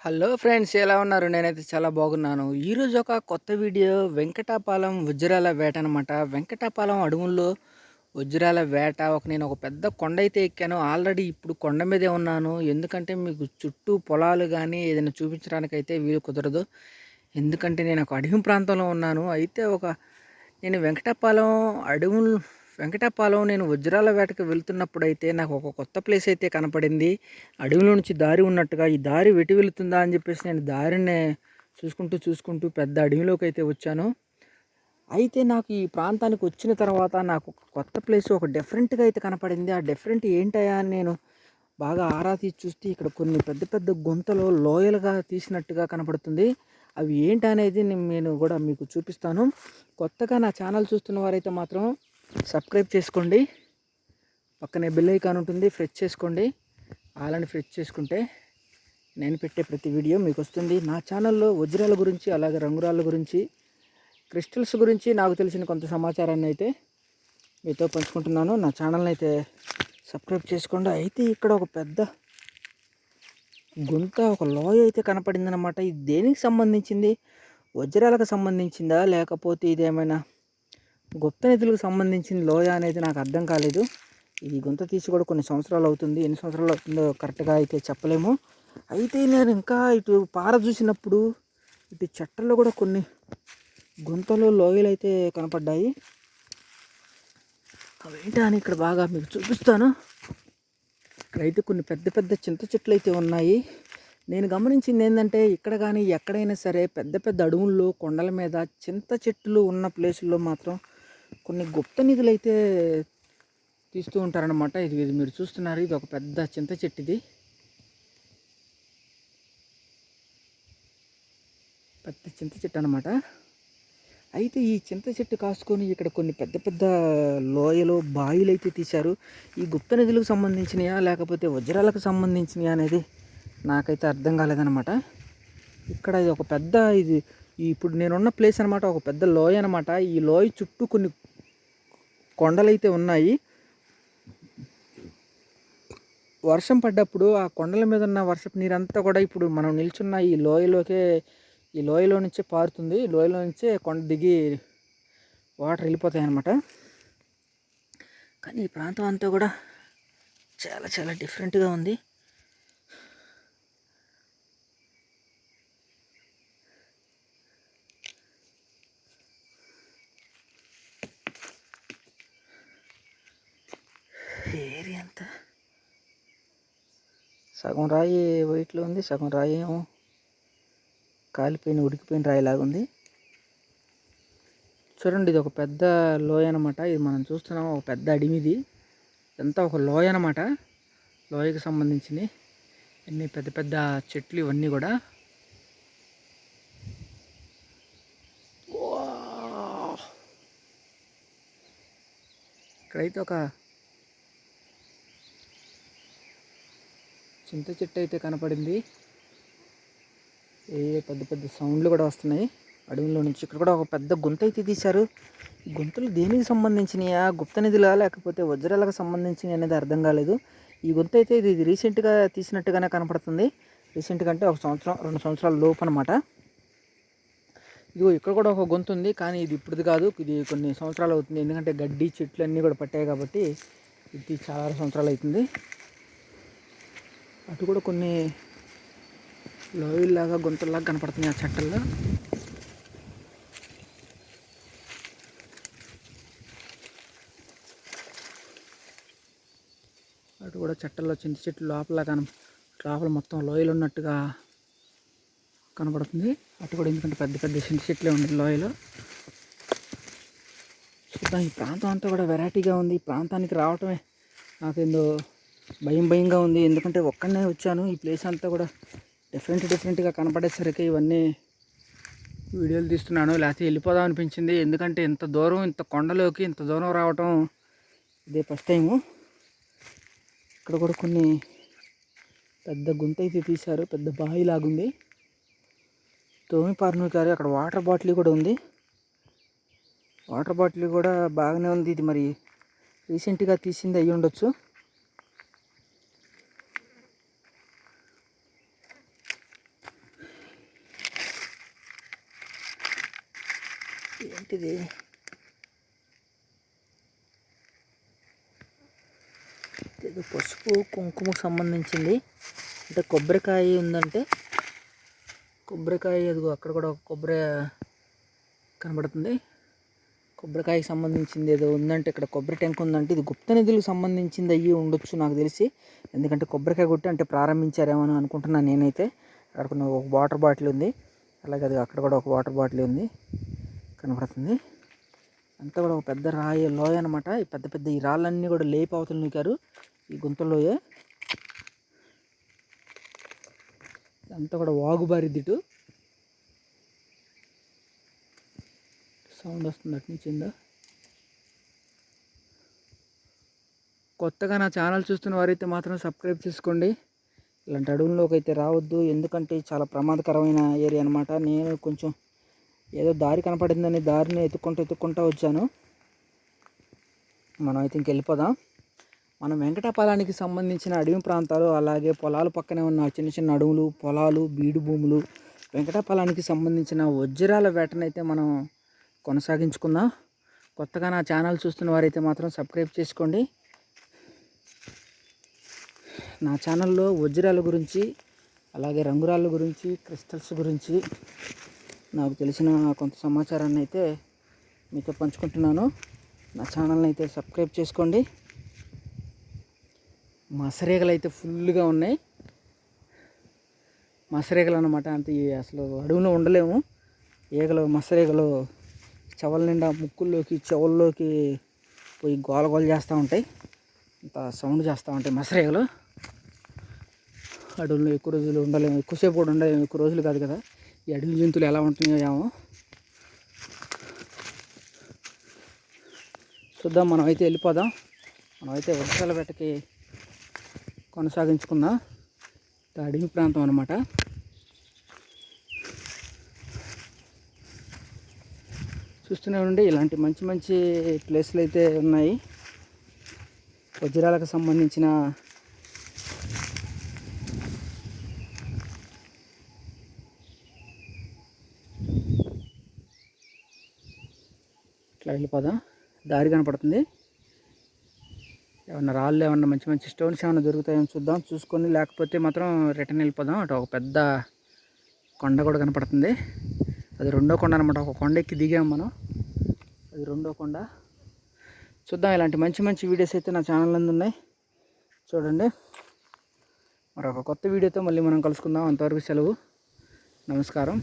Hello friends ఎలా ఉన్నారు? నేనైతే చాలా బాగున్నాను. ఈరోజు ఒక కొత్త వీడియో. వెంకటాపాలెం వజ్రాల వేట అనమాట వెంకటాపాలెం అడవుల్లో వజ్రాల వేట. ఒక నేను ఒక పెద్ద కొండ అయితే ఎక్కాను. ఆల్రెడీ ఇప్పుడు కొండ మీదే ఉన్నాను. ఎందుకంటే మీకు చుట్టూ పొలాలు కానీ ఏదైనా చూపించడానికైతే వీలు కుదరదు. ఎందుకంటే నేను ఒక అడవి ప్రాంతంలో ఉన్నాను. అయితే ఒక నేను వెంకటాపాలెం అడవులు వెంకటాపాలెం నేను వజ్రాల వేటకు వెళ్తున్నప్పుడు అయితే నాకు ఒక కొత్త ప్లేస్ అయితే కనపడింది. అడవిలో నుంచి దారి ఉన్నట్టుగా ఈ దారి వెటి వెళుతుందా అని చెప్పేసి నేను దారిని చూసుకుంటూ చూసుకుంటూ పెద్ద అడవిలోకి అయితే వచ్చాను. అయితే నాకు ఈ ప్రాంతానికి వచ్చిన తర్వాత నాకు ఒక కొత్త ప్లేస్ ఒక డిఫరెంట్గా అయితే కనపడింది. ఆ డిఫరెంట్ ఏంటయా అని నేను బాగా ఆరా తీసి చూస్తే ఇక్కడ కొన్ని పెద్ద పెద్ద గుంతలు లోయలుగా తీసినట్టుగా కనపడుతుంది. అవి ఏంటనేది నేను కూడా మీకు చూపిస్తాను. కొత్తగా నా ఛానల్ చూస్తున్న వారైతే మాత్రం సబ్స్క్రైబ్ చేసుకోండి. పక్కనే బెల్ ఐకాన్ ఉంటుంది ఫ్రెష్ చేసుకోండి. ఆలని ఫ్రెష్ చేసుకుంటే నేను పెట్టే ప్రతి వీడియో మీకు వస్తుంది. నా ఛానల్లో వజ్రాల గురించి అలాగే రంగురాళ్ళ గురించి క్రిస్టల్స్ గురించి నాకు తెలిసిన కొంత సమాచారాన్ని అయితే మీతో పంచుకుంటున్నాను. నా ఛానల్ని అయితే సబ్స్క్రైబ్ చేసుకోండి. అయితే ఇక్కడ ఒక పెద్ద గుంత ఒక లోయ అయితే కనపడింది ఇది దేనికి సంబంధించింది? వజ్రాలకు సంబంధించిందా? లేకపోతే ఇదేమైనా గుప్త నిధులకు సంబంధించిన లోయ అనేది నాకు అర్థం కాలేదు. ఈ గుంత తీసి కూడా కొన్ని సంవత్సరాలు అవుతుంది. ఎన్ని సంవత్సరాలు అవుతుందో కరెక్ట్గా అయితే చెప్పలేము. అయితే నేను ఇంకా ఇటు పార చూసినప్పుడు ఇటు చెట్టల్లో కూడా కొన్ని గుంతలు లోయలు అయితే కనపడ్డాయి. అవేంటా అని ఇక్కడ బాగా మీకు చూపిస్తాను. ఇక్కడైతే కొన్ని పెద్ద పెద్ద చింత చెట్లు అయితే ఉన్నాయి. నేను గమనించింది ఏంటంటే ఇక్కడ కానీ ఎక్కడైనా సరే పెద్ద పెద్ద అడవుల్లో కొండల మీద చింత చెట్లు ఉన్న ప్లేసుల్లో మాత్రం కొన్ని గుప్త నిధులు అయితే తీస్తూ ఉంటారనమాట ఇది ఇది మీరు చూస్తున్నారు. ఇది ఒక పెద్ద చింత చెట్టు ఇది పెద్ద చింత చెట్టు అనమాట అయితే ఈ చింత చెట్టు కాసుకొని ఇక్కడ కొన్ని పెద్ద పెద్ద లోయలు బాయిలు అయితే తీశారు. ఈ గుప్త నిధులకు సంబంధించినయా లేకపోతే వజ్రాలకు సంబంధించినయా అనేది నాకైతే అర్థం కాలేదనమాట ఇక్కడ ఇది ఒక పెద్ద ఇది ఇప్పుడు నేనున్న ప్లేస్ అనమాట ఒక పెద్ద లోయ అనమాట ఈ లోయ చుట్టూ కొన్ని కొండలైతే ఉన్నాయి. వర్షం పడ్డప్పుడు ఆ కొండల మీద ఉన్న వర్షపు నీరంతా కూడా ఇప్పుడు మనం నిల్చున్న ఈ లోయలోకే ఈ లోయలో నుంచే పారుతుంది. లోయలో నుంచే కొండ దిగి వాటర్ వెళ్ళిపోతాయి అన్నమాట. కానీ ఈ ప్రాంతం అంతా కూడా చాలా చాలా డిఫరెంట్గా ఉంది. ఏరియా అంతా. సగం రాయి వైట్లో ఉంది సగం రాయి ఏమో కాలిపోయిన ఉడికిపోయిన రాయిలాగా ఉంది. చూడండి ఇది ఒక పెద్ద లోయ అనమాట ఇది మనం చూస్తున్నాం ఒక పెద్ద అడిమిది. ఇదంతా ఒక లోయ అనమాట లోయకి సంబంధించింది ఎన్ని పెద్ద పెద్ద చెట్లు ఇవన్నీ కూడా. ఇక్కడైతే ఒక చింత చెట్టు అయితే కనపడింది. ఏ పెద్ద పెద్ద సౌండ్లు కూడా వస్తున్నాయి. అడవిలో నుంచి ఇక్కడ కూడా ఒక పెద్ద గుంత అయితే తీశారు. ఈ గుంతలు దేనికి సంబంధించినయా? గుప్త నిధులా? లేకపోతే వజ్రాలకు సంబంధించినవి అనేది అర్థం కాలేదు. ఈ గుంత అయితే ఇది రీసెంట్గా తీసినట్టుగానే కనపడుతుంది. రీసెంట్గా అంటే ఒక సంవత్సరం రెండు సంవత్సరాల లోపు అనమాట ఇదిగో ఇక్కడ కూడా ఒక గొంతు ఉంది. కానీ ఇది ఇప్పుడుది కాదు. ఇది కొన్ని సంవత్సరాలు అవుతుంది. ఎందుకంటే గడ్డి చెట్లు అన్నీ కూడా పట్టాయి కాబట్టి ఇది చాలా సంవత్సరాలు అవుతుంది. అటు కూడా కొన్ని లోయల్లాగా గుంతల్లాగా కనపడుతున్నాయి ఆ చెట్టల్లో. అటు కూడా చెట్టల్లో చింత చెట్లు లోపల కన లోపల మొత్తం లోయలు ఉన్నట్టుగా కనపడుతుంది. అటు కూడా ఎందుకంటే పెద్ద పెద్ద చింత చెట్లే ఉంది లోయలో. చూద్దాం ఈ ప్రాంతం అంతా కూడా వెరైటీగా ఉంది. ఈ ప్రాంతానికి రావటమే నాకేందో భయం భయంగా ఉంది. ఎందుకంటే ఒక్కడనే వచ్చాను. ఈ ప్లేస్ అంతా కూడా డిఫరెంట్ డిఫరెంట్గా కనపడేసరికి ఇవన్నీ వీడియోలు తీస్తున్నాను. లేకపోతే వెళ్ళిపోదాం అనిపించింది. ఎందుకంటే ఇంత దూరం ఇంత కొండలోకి ఇంత దూరం రావటం ఇదే ఫస్ట్ టైము ఇక్కడ కూడా కొన్ని పెద్ద గుంత అయితే తీశారు. పెద్ద బావి లాగుంది తోమి గారు అక్కడ వాటర్ బాటిల్ కూడా ఉంది. వాటర్ బాటిల్ కూడా బాగానే ఉంది. ఇది మరి రీసెంట్గా తీసింది అయ్యి ఉండొచ్చు ఏంటిది? ఇది పసుపు కుంకుమకు సంబంధించింది. అంటే కొబ్బరికాయ ఉందంటే కొబ్బరికాయ అదిగో అక్కడ కూడా ఒక కొబ్బరి కనబడుతుంది. కొబ్బరికాయకి సంబంధించింది ఏదో ఉందంటే ఇక్కడ కొబ్బరి టెంక్ ఉందంటే ఇది గుప్త నిధులకు సంబంధించింది అయ్యి ఉండొచ్చు నాకు తెలిసి. ఎందుకంటే కొబ్బరికాయ కొట్టి అంటే ప్రారంభించారేమో అని అనుకుంటున్నాను నేనైతే. అక్కడ ఒక వాటర్ బాటిల్ ఉంది. అలాగే అది అక్కడ కూడా ఒక వాటర్ బాటిల్ ఉంది. కనబడుతుంది. అంతా కూడా ఒక పెద్ద రాయి లోయ అనమాట ఈ పెద్ద పెద్ద ఈ రాళ్ళన్నీ కూడా లేపి అవతలు నూకారు. ఈ గుంతలోయే అంతా కూడా వాగుబారిద్ది ఇటు సౌండ్ వస్తుంది అటు నుంచి కొత్తగా నా ఛానల్ చూస్తున్న వారైతే మాత్రం సబ్స్క్రైబ్ చేసుకోండి. ఇలాంటి అడవుల్లోకి అయితే రావద్దు. ఎందుకంటే చాలా ప్రమాదకరమైన ఏరియా అనమాట నేను కొంచెం ఏదో దారి కనపడిందని దారిని ఎత్తుక్కుంటూ ఎత్తుక్కుంటూ వచ్చాను. మనం అయితే ఇంకెళ్ళిపోదాం మనం వెంకటపాలానికి సంబంధించిన అడవి ప్రాంతాలు అలాగే పొలాలు పక్కనే ఉన్న చిన్న చిన్న అడవులు పొలాలు బీడు భూములు వెంకటపాలానికి సంబంధించిన వజ్రాల వేటనైతే మనం కొనసాగించుకుందాం. కొత్తగా నా ఛానల్ చూస్తున్న వారైతే మాత్రం సబ్స్క్రైబ్ చేసుకోండి. నా ఛానల్లో వజ్రాల గురించి అలాగే రంగురాళ్ళ గురించి క్రిస్టల్స్ గురించి నాకు తెలిసిన కొంత సమాచారాన్ని అయితే మీతో పంచుకుంటున్నాను. నా ఛానల్ని అయితే సబ్స్క్రైబ్ చేసుకోండి. మసరేగలు అయితే ఫుల్గా ఉన్నాయి. మసరేగలు అనమాట అంత అసలు అడవిలో ఉండలేము. ఈగలు మసరేగలు చెవల నిండా ముక్కుల్లోకి చెవుల్లోకి పోయి గోల గోల చేస్తూ ఉంటాయి. అంత సౌండ్ చేస్తూ ఉంటాయి మసరేగలు. అడవుల్లో ఎక్కువ రోజులు ఉండలేము. ఎక్కువసేపు కూడా ఉండలేము. ఎక్కువ రోజులు కాదు కదా. ఈ అడవి జంతువులు ఎలా ఉంటున్నాయో ఏమో. చూద్దాం మనం అయితే వెళ్ళిపోదాం. మనం అయితే వర్షాల వేటకి కొనసాగించుకుందాం ఇది అడవి ప్రాంతం అనమాట చూస్తూనే ఉండి ఇలాంటి మంచి మంచి ప్లేస్లు అయితే ఉన్నాయి. వజ్రాలకు సంబంధించిన ఇట్లా వెళ్ళిపోదాం. దారి కనపడుతుంది. ఏమన్నా రాళ్ళు ఏమన్నా మంచి మంచి స్టోన్స్ ఏమైనా దొరుకుతాయో చూద్దాం. చూసుకొని లేకపోతే మాత్రం రిటర్న్ వెళ్ళిపోదాం. అటు ఒక పెద్ద కొండ కూడా కనపడుతుంది. అది రెండో కొండ అనమాట ఒక కొండ ఎక్కి దిగాం మనం. అది రెండో కొండ. చూద్దాం ఇలాంటి మంచి మంచి వీడియోస్ అయితే నా ఛానల్ నందు ఉన్నాయి. చూడండి. మరొక కొత్త వీడియోతో మళ్ళీ మనం కలుసుకుందాం. అంతవరకు సెలవు. నమస్కారం.